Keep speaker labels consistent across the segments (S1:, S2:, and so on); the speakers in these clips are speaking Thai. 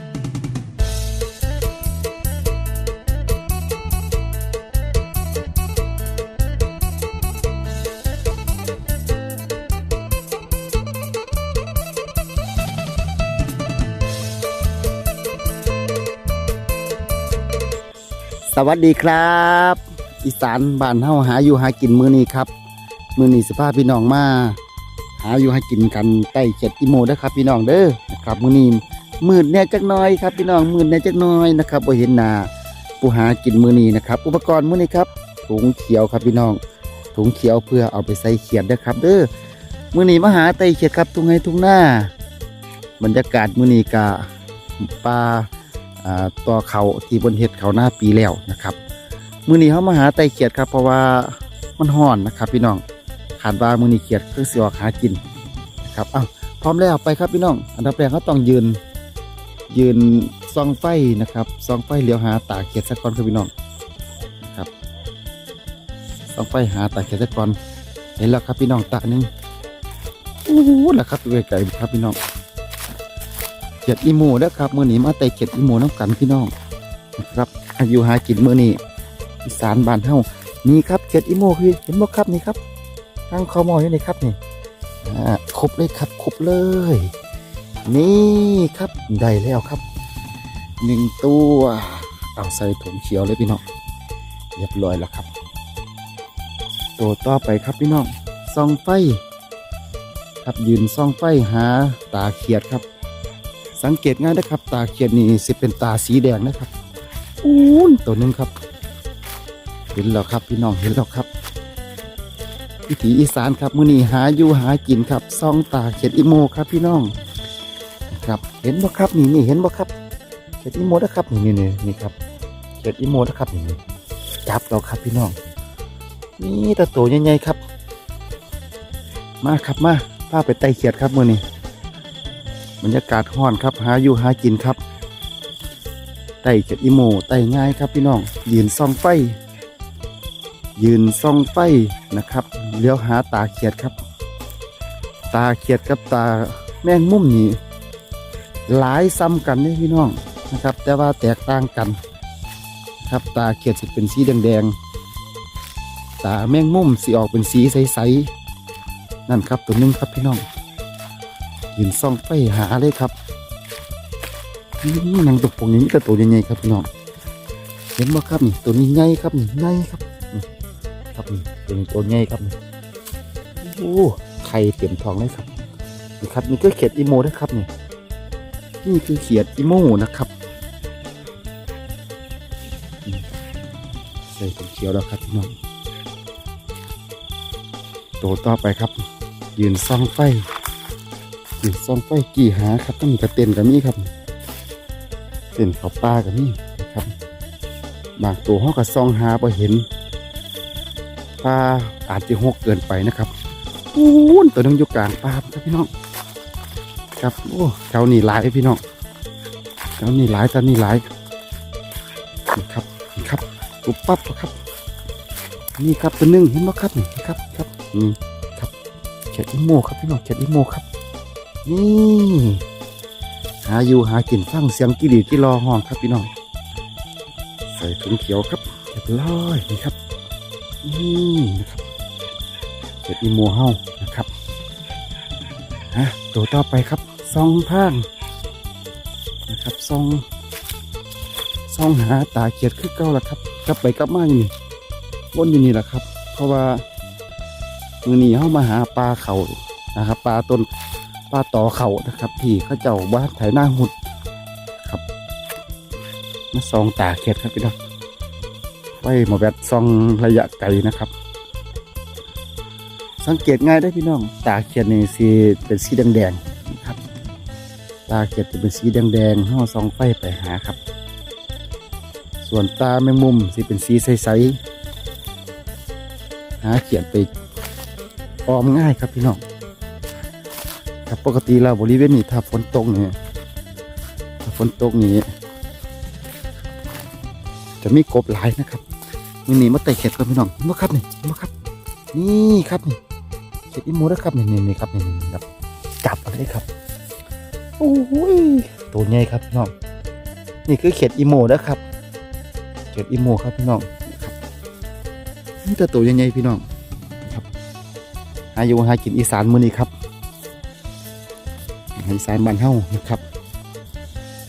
S1: ส วัสดีครับ อีสานบ้านเฮาหาอยู่หากินมือนี้ครับ มือนี้สิพาพพี่น้องมา หาอยู่หากินกันใต้เจ็ดอีโมเด้ครับ พี่น้องเด้อนะครับมือนี้มืดแน่จักน่อยครับพี่น้องมืดแน่จักน่อยนะครับบ่เห็นหนาผู้หากินมือนี้นะครับ อุปกรณ์มือนี้ครับถุงเขียวครับพี่น้องถุงเขียวเพื่อเอาไปใส่เขียดเด้อครับ เด้อมือนี้มาหาไต้เขียดครับทุ่งไห้ทุ่งหน้า บรรยากาศมือนี้กะปลา ต่อเขาที่บนเห็ดเขาหน้าปีแล้วนะครับมือนี้เขามาหาไตเขียดครับเพราะว่ามันห่อนนะครับ พี่น้องขาดว่ามือนี้เขียดคือเสิออกหากินนะครับอ้าวพร้อมแล้วไปครับพี่น้อง อันดับแรกเขาต้องยืน ยืนส่องไฟนะครับส่องไฟเลี้ยวหาตาเขียดสักก่อนครับพี่น้องนะครับส่องไฟหาตาเขียดสักก่อนเห็นแล้วครับพี่น้องตาหนึ่งโอ้โหแล้วครับตัวไกลๆครับพี่น้อง ขียดอีหมูนะครับเมื่อนี้มาไต่เขียดอีหมูน้ำกันพี่น้องนะครับอายุหากินมือนี้อีสานบานเฮานี่ครับเขียดอีหมูคือเห็นบ่ครับนี่ครับทางคอมออยู่นี่ครับนี่อ่าครบเลยครับครบเลย นี่ครับได้แล้วครับหนึ่งตัวเอาใส่ถุงเขียวเลยพี่น้องเรียบร้อยแล้วครับ ตัวต่อไปครับพี่น้องส่องไฟ ครับยืนส่องไฟหาตาเขียดครับ สังเกตง่ายนะครับ ตาเขียดนี่สิเป็นตาสีแดงนะครับอู้นตัวหนึงครับ เห็นแล้วครับพี่น้องเห็นแล้วครับวิถีอีสานครับมื้อนี้หาอยู่หากินครับซองตาเขียดอีโมครับพี่น้องครับเห็นบ่ครับนี่นี่เห็นบ่ครับเขียดอีโมนะครับนี่นี่นี่นี่ครับเขียดอีโมนะครับนี่นี่จับเราครับพี่น้องนี่ตะโตวใหญ่ๆครับ มาครับมาพาไปไต่เขียดครับมื้อนี้ บรรยากาศห้อนครับ หาอยู่หากินครับไต่เจ็ดอีโมไต่ง่ายครับพี่น้อง ยืนส่องไฟ ยืนส่องไฟนะครับ เลี้ยวหาตาเขียดครับ ตาเขียดกับตาแมงมุมนี่หลายซ้ำกันนี่พี่น้องนะครับ แต่ว่าแตกต่างกัน ครับตาเขียดสิเป็นสีแดงๆตาแมงมุมสีออกเป็นสีใสๆนั่นครับตัวนึงครับพี่น้อง ยืนซ่องไฟหาเลยครับนี่นางตัวปงนี้ก็ตัวใหญ่ๆครับพี่น้องเห็นบ่ครับนี่ตัวนี้ใหญ่ครับนี่ใหญ่ครับครับนี่ตัวนี้ตัวใหญ่ครับนี่โอ้ไข่เต็มท้องเลยครับนี่ครับนี่ก็เขียดอีโมนะครับนี่นี่คือเขียดอีโมนะครับใส่ผมเขียวแล้วครับพี่น้องตัวต่อไปครับ ยืนซ่องไฟ อยู่ซ่องไฟกี่หาครับต้องมีกระเต็นกับนี่ครับ เต็นเขาปลากับนี่นะครับบางตัวห้องกับซองหาพอเห็นปลาอาจจะหกเกินไปนะครับอู้นตัวนึงอยู่กลางปลาครับพี่น้อง ครับโอ้แถวนี้หลายพี่น้องแถวนี้หลายตอนนี้หลายนะครับนะครับปุ๊บปั๊บครับ นี่ครับตัวนึงเห็นไหมครับนี่ครับครับนี่ครับเขียดอีโมครับพี่น้องเขียดอีโมครับ นี่หาอยู่หากินฟังเสียงกิริกิรอห้องครับพี่น้อง ใส่ถุงเขียวครับเรียบร้อยนี่ครับนี่นะครับเจ็ดอีโมเฮานะครับฮะตัวต่อไปครับซองทางนะครับซองซองหาตาเขียดคือเก่าละครับกลับไปกลับมาอยู่นี่วนอยู่นี่แหละครับ เพราะว่ามือนี้เฮามาหาปลาเขานะครับปลาต้น ปลาต่อเขานะครับ ที่เขาเจ้าบ้านไถหน้าหุดครับมาซองตาเข็ดครับพี่น้องไว้หมาแบบซองระยะไกลนะครับ สังเกตง่ายได้พี่น้อง ตาเขียดนี่สีเป็นสีแดงๆนะครับ ตาเขียดจะเป็นสีแดงๆห้าซองไฟไปหาครับ ส่วนตาแมงมุมสีเป็นสีใสๆหาเขียดไปออมง่ายครับพี่น้อง ครับปกติเราบริเวณนี้ถ้าฝนตกเนี่ยถ้าฝนตกนี้ จะมีกบหลายนะครับนี่นี่มาไต่เข็ดครับพี่น้องมาครับนี่มาครับ นี่ครับนี่เข็ดอีโมนะครับนี่นี่นี่ครับนี่นี่ครับจับอะไรครับโอ้ยตัวใหญ่ครับพี่น้องนี่คือเข็ดอีโมนะครับเข็ดอีโมครับพี่น้องครับนี่แต่ตัวใหญ่ๆพี่น้องอายุหากินอีสานมือนี้ครับ หารสานบ้านเฮานะครับ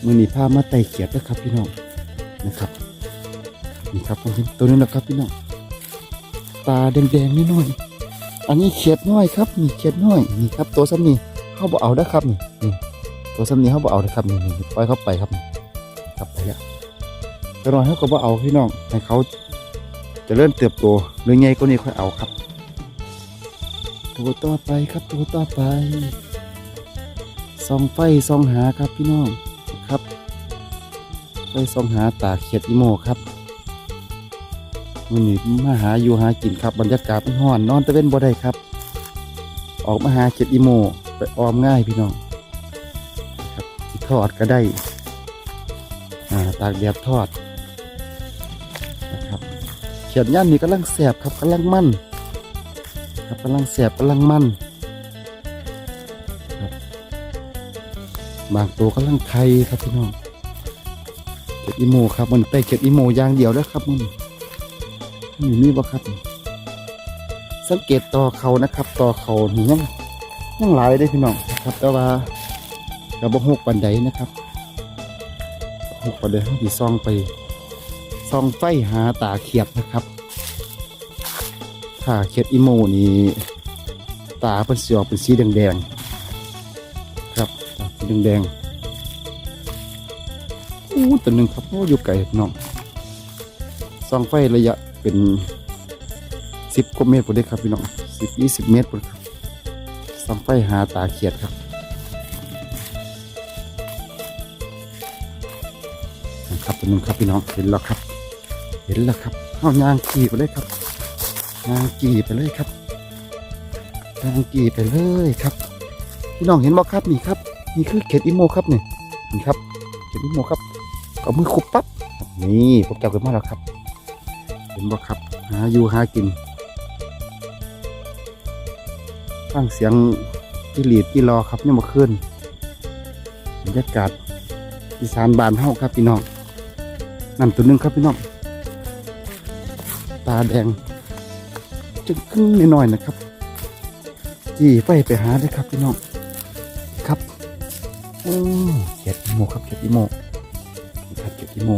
S1: มื้อนี้พามาไต่เขียดนะครับพี่น้องนะครับนี่ครับผมเห็นตัวนี้นะครับพี่น้องตาแดงๆนิดหน่อยอันนี้เขียดน้อยครับนี่เขียดน้อยนี่ครับ ตัวซ้ำนี่เขาบ่เอานะครับนี่นี่ตัวซ้ำนี่เขาบ่เอานะครับนี่นี่ปล่อยเขาไปครับครับไปแล้วแต่รอยเขาก็บ่เอาพี่น้องให้เขาจะเริ่มเติบโตหรือไงก็นี่ค่อยเอาครับตัวต่อไปครับตัวต่อไป ส่องไฟส่องหาครับพี่น้องครับไฟส่องหาตาเขียดอีโมครับวันนี้มาหาอยู่หากินครับบรรยากาศมันห้อนนอนตะเว้นบ่ได้ครับ ออกมาหาเขียดอีโมไปออมง่ายพี่น้องครับทอดก็ได้อ่าตากแดดทอดนะครับเขียดย่านนี้กำลังแสบครับกำลังมันครับกำลังแสบกำลังมัน บางตัวกำลังไข่ครับพี่น้องเก็ดอีโมครับมันไปเก็ดอีโมอย่างเดียวแล้วครับมันมีมีบ่ครับ สังเกตต่อเขานะครับ ต่อเขานี่ยังยังหลายได้พี่น้องครับ แต่ว่ากระบอกหกปันไดนะครับหกปันไดเขาดีซองไปซองไฟหาตาเขียดนะครับถ้าเข็ดอีโมนี่ตาเป็นสีออกเป็นสีแดงๆ แดงๆอู้ตัวหนึ่งครับโอ้อยู่ไกลน้องส่องไฟระยะเป็นสิบกว่าเมตรพอได้ครับพี่น้องสิบยี่สิบเมตรพอครับส่องไฟหาตาเขียดครับครับตัวหนึ่งครับพี่น้องเห็นแล้วครับ เห็นแล้วครับเอายางขี่ไปเลยครับทางกี่ไปเลยครับทางกี่ไปเลยครับ พี่น้องเห็นบ่ครับนี่ครับ นี่คือเข็ดอิโมครับนี่นี่ครับเข็ดอิโมครับเอามือขุบปั๊บนี่พวกเจ้าเกิดมาแล้วครับ เห็นบ่ครับ หาอยู่หากินฟังเสียงที่หลีดที่รอครับยังมาขึ้นบรรยากาศอีสานบานเฮาครับพี่น้องนั่นตัวหนึงครับพี่น้องตาแดงจะขึ้นหน่อยๆนะครับจีไฟไปหาได้ครับพี่น้อง โอ้เก็ดอีโมครับเก็ดอีโมครับเก็ดอีโม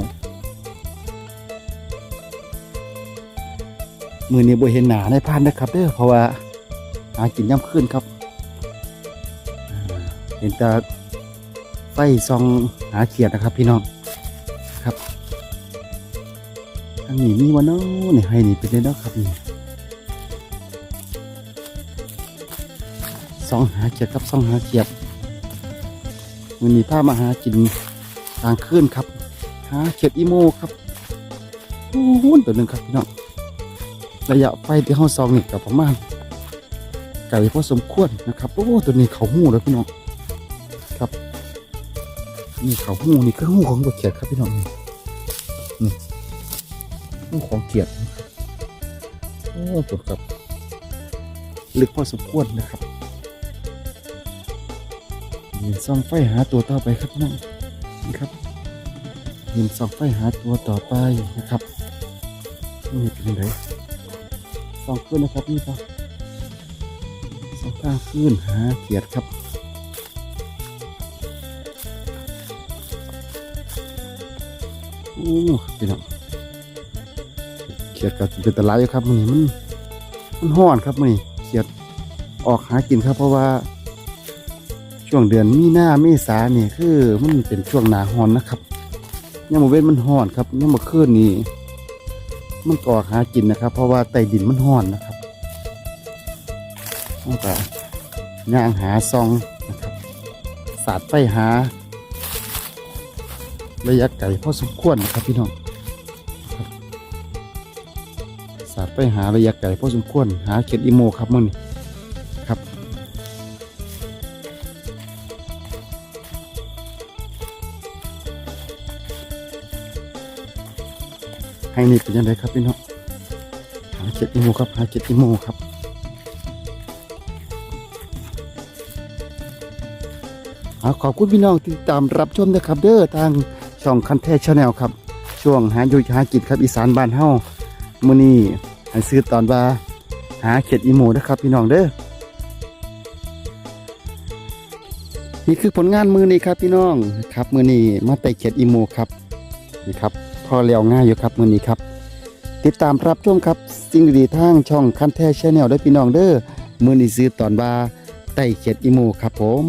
S1: มือนี้บ่เห็นหนาในพานนะครับเด้อเพราะว่าหากินย่ำขึ้นครับเห็นต่ไฟซองหาเขียดนะครับ พี่น้องครับทางนี้มีวันน้อนี่ให้นี่เป็นได้แล้วครับนี่สองหาเขียดครับสองหาเขียด วันนี้พามาหากินทางขึ้นครับ หาเขียดอีโมครับโอ้โหตัวหนึ่งครับพี่น้องระยะไฟที่ห้องซองนี่กับประมาณไก่พอสมควรนะครับโอ้ตัวนี้เขาหูแล้วพี่น้องครับนี่เขาหูนี่คือหูของตัวเขียดครับพี่น้องนี่นี่หูของเขียดโอ้ตัวครับลึกพอสมควรนะครับ ยินส่องไฟหาตัวต่อไปครับน้องนี่ครับยินส่องไฟหาตัวต่อไปนะครับนี่เป็นไงส่องขึ้นนะครับนี่ครับส่องข้างขึ้นหาเขียดครับโอ้พี่น้องเขียดกับเป็นตะไลอยู่ครับมันนี่มันมันห้อนครับมันนี่เขียดออกหากินครับเพราะว่า ช่วงเดือนมีนาเมษาเนี่ยคือมันเป็นช่วงหนาฮ้อนนะครับยังมาเว้นมันฮ้อนครับยังมาคืนนี่มันก็อหากินนะครับ เพราะว่าใต้ดินมันฮ้อนนะครับต้องกย่างหาซองนะครับสาดไปหาระยะไกลพอสมควรนะครับพี่น้องครับสาดไปหาระยะไกลพอสมควรหาเข็ดอีโมครับมึงนี่ ให้นี่เป็นยังไงครับพี่น้องหาเก็ดอีโมครับหาเก็ดอีโมครับอขอบคุณพี่น้องที่ติดตามรับชมนะครับ เด้อทางช่องคันแท้ชาแนลครับ ช่วงหาอยู่หากินครับอีสานบ้านเฮามื้อนี้ให้ซื้อตอนว่าหาเข็ดอีโมนะครับ พี่น้องเด้อนี่คือผลงานมือนี้ครับพี่น้องครับ มือนี้มาไต่เข็ดอีโมครับนี่ครับ พอแล้วง่ายอยู่ครับมือนี้ครับ ติดตามรับชมครับ สิ่งดีๆทางช่องคันแท้ชาแนลด้วยพี่น้องเด้อมือนี้ซื้อตอนบ่าไต่เข็ดอีโมครับผม